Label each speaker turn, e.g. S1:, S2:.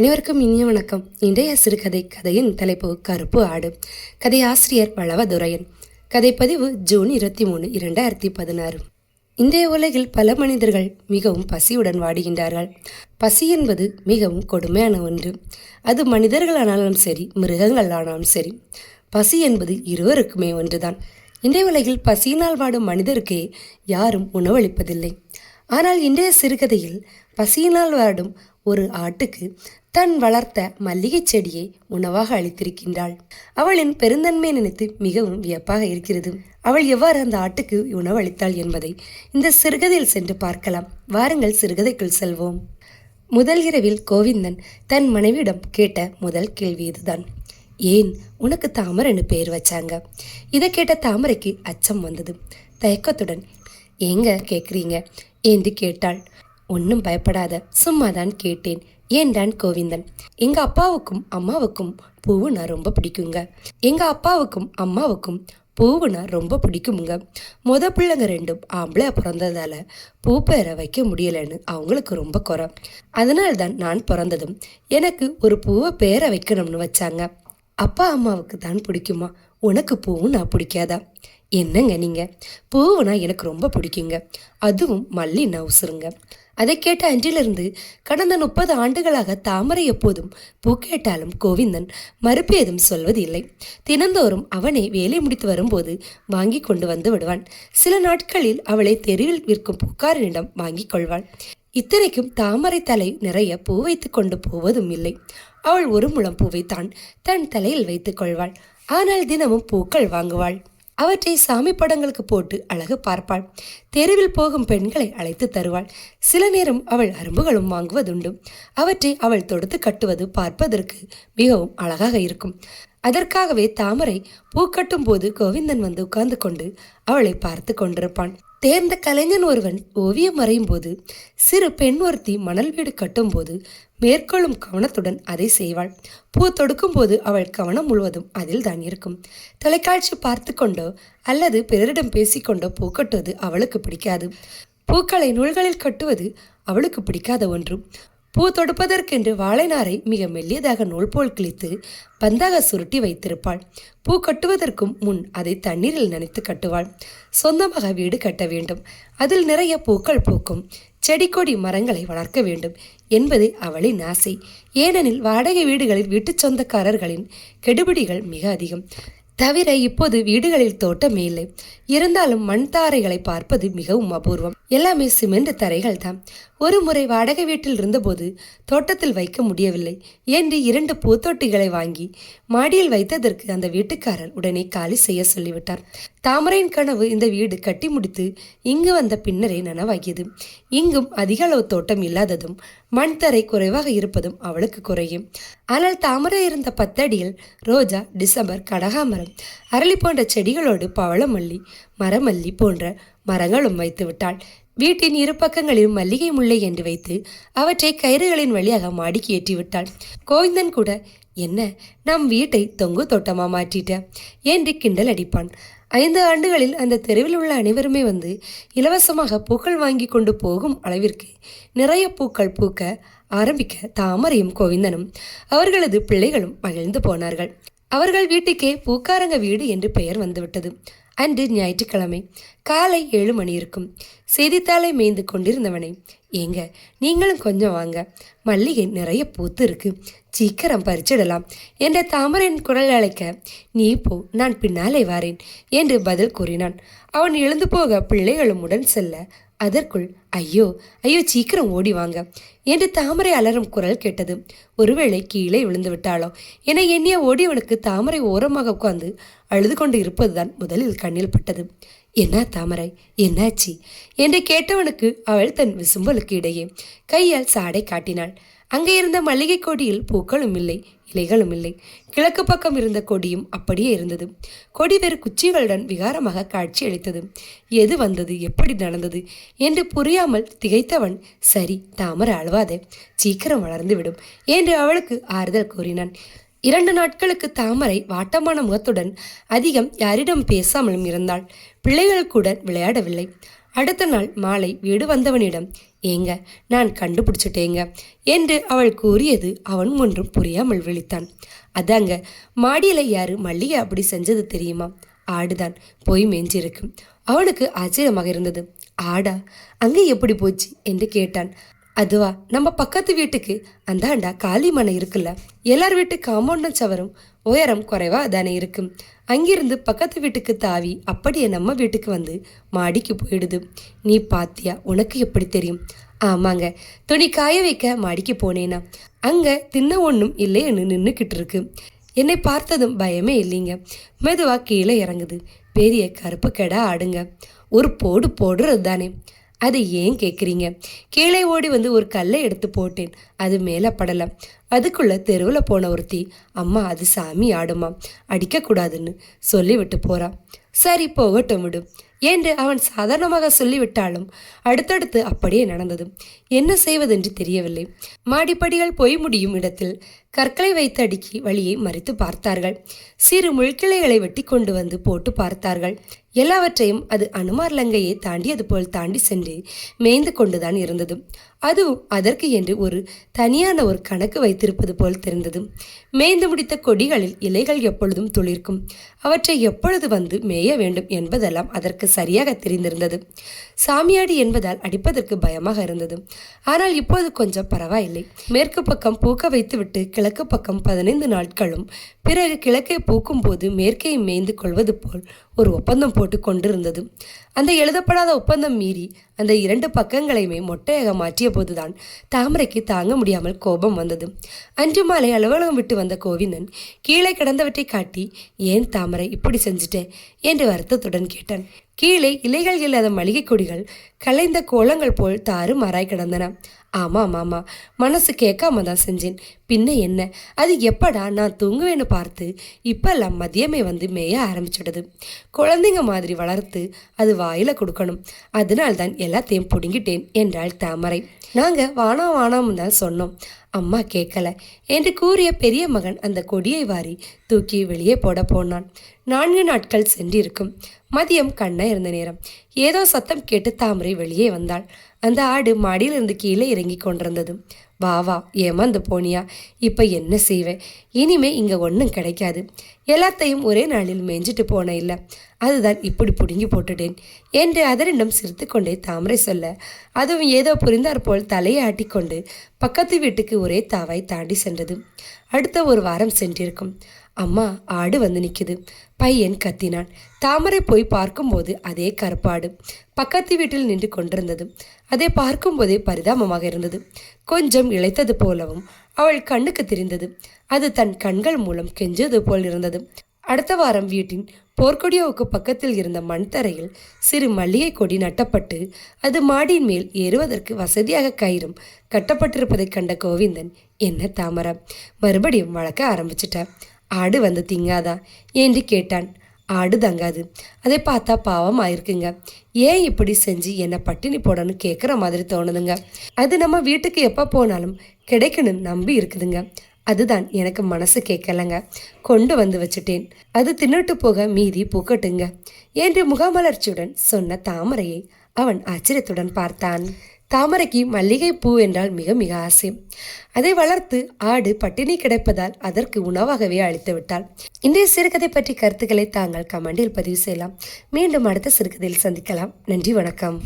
S1: அனைவருக்கும் இனிய வணக்கம். இன்றைய சிறுகதை கதையின் தலைப்பு கருப்பு ஆடு. கதை ஆசிரியர் வளவதுரையன் கதைப்பதிவு ஜூன் இருபத்தி மூணு இரண்டாயிரத்தி பதினாறு. இன்றைய உலகில் பல மனிதர்கள் மிகவும் பசியுடன் வாடுகின்றார்கள். பசி என்பது மிகவும் கொடுமையான ஒன்று. அது மனிதர்களானாலும் சரி மிருகங்களானாலும் சரி பசி என்பது இருவருக்குமே ஒன்றுதான். இன்றைய உலகில் பசியினால் வாடும் மனிதருக்கே யாரும் உணவளிப்பதில்லை. ஆனால் இன்றைய சிறுகதையில் பசியினால் வாடும் ஒரு ஆட்டுக்கு தன் வளர்த்த மல்லிகை செடியை உணவாக அளித்திருக்கின்றாள். அவளின் பெருந்தன்மை நினைத்து மிகவும் வியப்பாக இருக்கிறது. அவள் எவ்வாறு அந்த ஆட்டுக்கு உணவு அளித்தாள் என்பதை இந்த சிறுகதையில் சென்று பார்க்கலாம். வாருங்கள் சிறுகதைக்குள் செல்வோம். முதல் இரவில் கோவிந்தன் தன் மனைவியிடம் கேட்ட முதல் கேள்வி இதுதான். ஏன் உனக்கு தாமரைன்னு பேர் வச்சாங்க? இதை கேட்ட தாமரைக்கு அச்சம் வந்தது. தயக்கத்துடன் ஏங்க கேட்குறீங்க என்று கேட்டாள். ஒன்றும் பயப்படாத சும்மாதான் கேட்டேன். என்றான் கோவிந்தன்? எங்க அப்பாவுக்கும் அம்மாவுக்கும் பூவுனா ரொம்ப பிடிக்குங்க. எங்க அப்பாவுக்கும் அம்மாவுக்கும் பூவுனா ரொம்ப பிடிக்குமுங்க முத பிள்ளைங்க ரெண்டும் ஆம்பளை பிறந்ததால பூ பேர வைக்க முடியலன்னு அவங்களுக்கு ரொம்ப குறை. அதனால தான் நான் பிறந்ததும் எனக்கு ஒரு பூவை பேர வைக்கணும்னு வச்சாங்க. அப்பா அம்மாவுக்கு தான் பிடிக்குமா? உனக்கு பூவும் நான் பிடிக்காதா? என்னங்க நீங்கள் பூவுனா எனக்கு ரொம்ப பிடிக்குங்க. அதுவும் மல்லி நவுசுருங்க. அதை கேட்ட அன்றிலிருந்து கடந்த முப்பது ஆண்டுகளாக தாமரை எப்போதும் பூ கேட்டாலும் கோவிந்தன் மறுப்பு ஏதும் சொல்வது இல்லை தினந்தோறும் அவனை வேலை முடித்து வரும்போது வாங்கி கொண்டு வந்து விடுவான். சில நாட்களில் அவளை தெருவில் விற்கும் பூக்காரனிடம் வாங்கிக் கொள்வாள். இத்தனைக்கும் தாமரை தலை நிறைய பூ வைத்து கொண்டு போவதும் இல்லை. அவள் ஒரு முழம் பூவைத்தான் தன் தலையில் வைத்துக் கொள்வாள். ஆனால் தினமும் பூக்கள் வாங்குவாள். அவற்றை சாமி படங்களுக்கு போட்டு அழகு பார்ப்பாள். தெருவில் போகும் பெண்களை அழைத்து தருவாள். சில நேரம் அவள் அரும்புகளும் வாங்குவதுண்டு. அவற்றை அவள் தொடுத்து கட்டுவது பார்ப்பதற்கு மிகவும் அழகாக இருக்கும். அதற்காகவே தாமரை பூ கட்டும் போது கோவிந்தன் வந்து உட்கார்ந்து கொண்டு அவளை பார்த்து கொண்டிருப்பான். தேர்ந்த கலைஞன் ஒருவன் ஓவியம் வரையும் போது சிறு பெண் ஒருத்தி மணல் வீடு கட்டும் போது மேற்கொள்ளும் கவனத்துடன் அதை செய்வாள். பூ தொடுக்கும் போது அவள் கவனம் முழுவதும் அதில் தான் இருக்கும். தொலைக்காட்சி பார்த்து கொண்டோ அல்லது பிறரிடம் பேசிக்கொண்டோ பூ கட்டுவது அவளுக்கு பிடிக்காது. பூக்களை நூல்களில் கட்டுவது அவளுக்கு பிடிக்காத ஒன்று. பூ தொடுப்பதற்கென்று வாழைநாரை மிக மெல்லியதாக நூல் போல் கிழித்து பந்தாக சுருட்டி வைத்திருப்பாள். பூ கட்டுவதற்கும் முன் அதை தண்ணீரில் நனைத்து கட்டுவாள். சொந்தமாக வீடு கட்ட வேண்டும். அதில் நிறைய பூக்கள் பூக்கும். செடி கொடி மரங்களை வளர்க்க வேண்டும் என்பது அவளின் ஆசை. ஏனெனில் வாடகை வீடுகளில் வீட்டுச் சொந்தக்காரர்களின் கெடுபிடிகள் மிக அதிகம். தவிர இப்போது வீடுகளில் தோட்டமே இல்லை. இருந்தாலும் மண் தாரைகளை பார்ப்பது மிகவும் அபூர்வம். எல்லாமே சிமெண்ட் தரைகள் தான் ஒரு முறை வாடகை வீட்டில் இருந்தபோது தோட்டத்தில் வைக்க முடியவில்லை என்று இரண்டு பூத்தொட்டிகளை வாங்கி மாடியில் வைத்ததற்கு அந்த வீட்டுக்காரர் உடனே காலி செய்ய சொல்லிவிட்டார். தாமரையின் கனவு இந்த வீடு கட்டி முடித்து இங்கு வந்த பின்னரே நனவாகியது. இங்கும் அதிக அளவு தோட்டம் இல்லாததும் மண் தரை குறைவாக இருப்பதும் அவளுக்கு குறையும். ஆனால் தாமரை இருந்த பத்தடியில் ரோஜா டிசம்பர் கடகாமரம் அரளி போன்ற செடிகளோடு பவளமல்லி மரமல்லி போன்ற மரங்களும் வைத்து விட்டாள் வீட்டின் இரு பக்கங்களிலும் மல்லிகை முல்லை என்று வைத்து அவற்றை கயிறுகளின் வழியாக மாடிக்கு ஏற்றிவிட்டாள். கோவிந்தன் கூட என்ன நம் வீட்டை தொங்கு தோட்டமா மாற்றிட்ட? என்று கிண்டல் அடிப்பான். ஐந்து ஆண்டுகளில் அந்த தெருவில் உள்ள அனைவருமே வந்து இலவசமாக பூக்கள் வாங்கி கொண்டு போகும் அளவிற்கு நிறைய பூக்கள் பூக்க ஆரம்பிக்க தாமரையும் கோவிந்தனும் அவர்களது பிள்ளைகளும் மகிழ்ந்து போனார்கள். அவர்கள் வீட்டுக்கே பூக்காரங்க வீடு என்று பெயர் வந்துவிட்டது. அன்று ஞாயிற்றுக்கிழமை காலை ஏழு மணி இருக்கும் செய்தித்தாளை மேய்ந்து கொண்டிருந்தவனை ஏங்க நீங்களும் கொஞ்சம் வாங்க. மல்லிகை நிறைய பூத்து இருக்கு சீக்கிரம் பறிச்சிடலாம் என்ற தாமரையின் குரல் அழைக்க நீ போ நான் பின்னாலே வாரேன் என்று பதில் கூறினான். அவன் எழுந்து போக பிள்ளைகளும் உடன் செல்ல அதற்குள் ஐயோ ஐயோ சீக்கிரம் ஓடி வாங்க என்று தாமரை அலறும் குரல் கேட்டது. ஒருவேளை கீழே விழுந்து விட்டாளோ? என எண்ணிய ஓடியவனுக்கு தாமரை ஓரமாக உட்கார்ந்து அழுது கொண்டு இருப்பதுதான் முதலில் கண்ணில் பட்டது. என்ன தாமரை என்னாச்சு? என்று கேட்டவனுக்கு அவள் தன் விசும்பலுக்கு இடையே கையால் சாடை காட்டினாள். அங்கே இருந்த மல்லிகை கொடியில் பூக்களும் இல்லை. இலைகளும் இல்லை. கிழக்கு பக்கம் இருந்த கொடியும் அப்படியே இருந்தது. கொடி வேறு குச்சிகளுடன் விகாரமாக காட்சி அளித்தது. எது வந்தது? எப்படி நடந்தது? என்று புரியாமல் திகைத்தவன் சரி தாமரை அழுவாதே. சீக்கிரம் வளர்ந்துவிடும் என்று அவளுக்கு ஆறுதல் கூறினான். இரண்டு நாட்களுக்கு தாமரை வாட்டமான முகத்துடன் அதிகம் யாரிடம் பேசாமலும் இருந்தாள். பிள்ளைகள் கூட விளையாடவில்லை. அடுத்த நாள் மாலை வீடு வந்தவனிடம் ஏங்க நான் கண்டுபிடிச்சிட்டேங்க என்று அவள் கூறியது அவன் ஒன்றும் புரியாமல் விழித்தான். அதாங்க மாடியில் யாரு மல்லிகை அப்படி செஞ்சது தெரியுமா? ஆடுதான் போய் மேஞ்சிருக்கும் அவனுக்கு ஆச்சரியமாக இருந்தது. ஆடா அங்கே எப்படி போச்சு? என்று கேட்டான். அதுவா நம்ம பக்கத்து வீட்டுக்கு. அந்தாண்டா காலி மனை இருக்குல்ல எல்லார் வீட்டு காம்பவுண்டும் சவரும். உயரம் குறைவாக தானே இருக்கும். அங்கிருந்து பக்கத்து வீட்டுக்கு தாவி அப்படியே நம்ம வீட்டுக்கு வந்து மாடிக்கு போயிடுது. நீ பாத்தியா உனக்கு எப்படி தெரியும்? ஆமாங்க துணி காய வைக்க மாடிக்கு போனேனா. அங்கே தின்ன ஒன்றும் இல்லைன்னு நின்றுக்கிட்டு இருக்கு என்னை பார்த்ததும் பயமே இல்லைங்க. மெதுவாக கீழே இறங்குது. பெரிய கருப்பு கெடா ஆடுங்க. ஒரு போடு போடுறது தானே. அதை ஏன் கேட்குறீங்க கீழே ஓடி வந்து ஒரு கல்லை எடுத்து போட்டேன். அது மேலே படலை. அதுக்குள்ளே தெருவில் போன ஒருத்தி அம்மா அது சாமி ஆடுமா? அடிக்கக்கூடாதுன்னு சொல்லிவிட்டு போகிறான் சரி போகட்டும் விடு. என்று அவன் சாதாரணமாக சொல்லிவிட்டாலும் அடுத்தடுத்து அப்படியே நடந்தது. என்ன செய்வதென்று தெரியவில்லை. மாடிப்படிகள் போய் முடியும் இடத்தில் கற்களை வைத்து அடுக்கி வழியை மறித்து பார்த்தார்கள். சிறு முள்கிளைகளை வெட்டி கொண்டு வந்து போட்டு பார்த்தார்கள். எல்லாவற்றையும் அது அனுமார் லங்கையை தாண்டியது போல் தாண்டி சென்று மேய்ந்து கொண்டுதான் இருந்தது. அதுவும் அதற்கு என்று ஒரு தனியான ஒரு கணக்கு வைத்திருப்பது போல் தெரிந்தது. மேய்ந்து முடித்த கொடிகளில் இலைகள் எப்பொழுதும் துளிர்க்கும். அவற்றை எப்பொழுது வந்து மேய வேண்டும் என்பதெல்லாம் அதற்கு சரியாக தெரிந்திருந்தது. சாமியாடி என்பதால் அடிப்பதற்கு பயமாக இருந்தது. ஆனால் இப்போது கொஞ்சம் பரவாயில்லை. மேற்கு பக்கம் பூக்க வைத்துவிட்டு கிழக்கு பக்கம் பதினைந்து நாட்களும் பிறகு கிழக்கை பூக்கும் போது மேற்கை மேய்ந்து கொள்வது போல் ஒரு ஒப்பந்தம் போட்டு கொண்டிருந்தது. அந்த எழுதப்படாத ஒப்பந்தம் மீறி அந்த இரண்டு பக்கங்களையுமே மொட்டையாக மாற்றிய போதுதான் தாமரைக்கு தாங்க முடியாமல் கோபம் வந்தது. அன்று மாலை அலுவலகம் விட்டு வந்த கோவிந்தன் கீழே கிடந்தவற்றை காட்டி ஏன் தாமரை இப்படி செஞ்சுட்டேன் என்று வருத்தத்துடன் கேட்டான். கீழே இலைகள் இல்லாத மளிகை கொடிகள் கலைந்த கோலங்கள் போல் தாறு மாறாய் கிடந்தன. ஆமாம் ஆமாம் மனசு கேட்காம தான் செஞ்சேன். பின்ன என்ன? அது எப்படா நான் தூங்குவேன்னு பார்த்து இப்பெல்லாம் மதியமே வந்து மேய ஆரம்பிச்சிடுது குழந்தைங்க மாதிரி வளர்த்து அது வாயில கொடுக்கணும். அதனால்தான் எல்லாத்தையும் பிடுங்கிட்டேன் என்றாள் தாமரை. நாங்கள் வானா வானாம் தான் சொன்னோம். அம்மா கேட்கல என்று கூறிய பெரிய மகன் அந்த கொடியை வாரி தூக்கி வெளியே போட போனான். நான்கு நாட்கள் சென்றிருக்கும். மதியம் கண்ண இருந்த நேரம். ஏதோ சத்தம் கேட்டு தாமரை வெளியே வந்தாள். அந்த ஆடு மாடியிலிருந்து கீழே இறங்கி கொண்டிருந்தது. வா வா ஏமாந்து போனியா? இப்போ என்ன செய்வேன் இனிமே இங்கே ஒன்றும் கிடைக்காது. எல்லாத்தையும் ஒரே நாளில் மேய்ஞ்சிட்டு போன இல்லை. அதுதான் இப்படி பிடுங்கி போட்டுட்டேன் என்று அதரிடம் சிரித்து கொண்டே தாமரை சொல்ல. அதுவும் ஏதோ புரிந்தார் போல் தலையை ஆட்டிக்கொண்டு பக்கத்து வீட்டுக்கு ஒரே தாவாய் தாண்டி சென்றது. அடுத்த ஒரு வாரம் சென்றிருக்கும். அம்மா ஆடு வந்து நிற்குது பையன் கத்தினான். தாமரை போய் பார்க்கும்போது அதே கருப்பாடு. பக்கத்து வீட்டில் நின்று கொண்டிருந்தது. அதை பார்க்கும்போதே பரிதாபமாக இருந்தது. கொஞ்சம் இழைத்தது போலவும் அவள் கண்ணுக்கு தெரிந்தது. அது தன் கண்கள் மூலம் கெஞ்சது போல் இருந்தது. அடுத்த வாரம் வீட்டின் போர்க்கொடியோவுக்கு பக்கத்தில் இருந்த மண்தரையில் சிறு மல்லிகை கொடி நட்டப்பட்டு அது மாடியின் மேல் ஏறுவதற்கு வசதியாக கயிறும் கட்டப்பட்டிருப்பதைக் கண்ட கோவிந்தன் என்ன தாமரை? மறுபடியும் வளர்க்க ஆரம்பிச்சிட்டார் ஆடு வந்து திங்காதா என்று கேட்டான். ஆடு தங்காது. அதை பார்த்தா பாவம் ஆயிருக்குங்க. ஏன் இப்படி செஞ்சு என்னை பட்டினி போடணும்னு கேட்குற மாதிரி தோணுதுங்க. அது நம்ம வீட்டுக்கு எப்போ போனாலும் கிடைக்கணும்னு நம்பி இருக்குதுங்க. அதுதான் எனக்கு மனசு கேட்கலங்க கொண்டு வந்து வச்சுட்டேன். அது தின்னுட்டு போக மீதி பூக்கட்டுங்க. என்று முகமலர்ச்சியுடன் சொன்ன தாமரையை அவன் ஆச்சரியத்துடன் பார்த்தான். தாமரைக்கு மல்லிகை பூ என்றால் மிக மிக ஆசை. அதை வளர்த்து ஆடு பட்டினி கிடைப்பதால் அதற்கு உணவாகவே அளித்து விட்டாள். இன்றைய சிறுகதை பற்றி கருத்துக்களை தாங்கள் கமெண்டில் பதிவு செய்யலாம். மீண்டும் அடுத்த சிறுகதையில் சந்திக்கலாம். நன்றி வணக்கம்.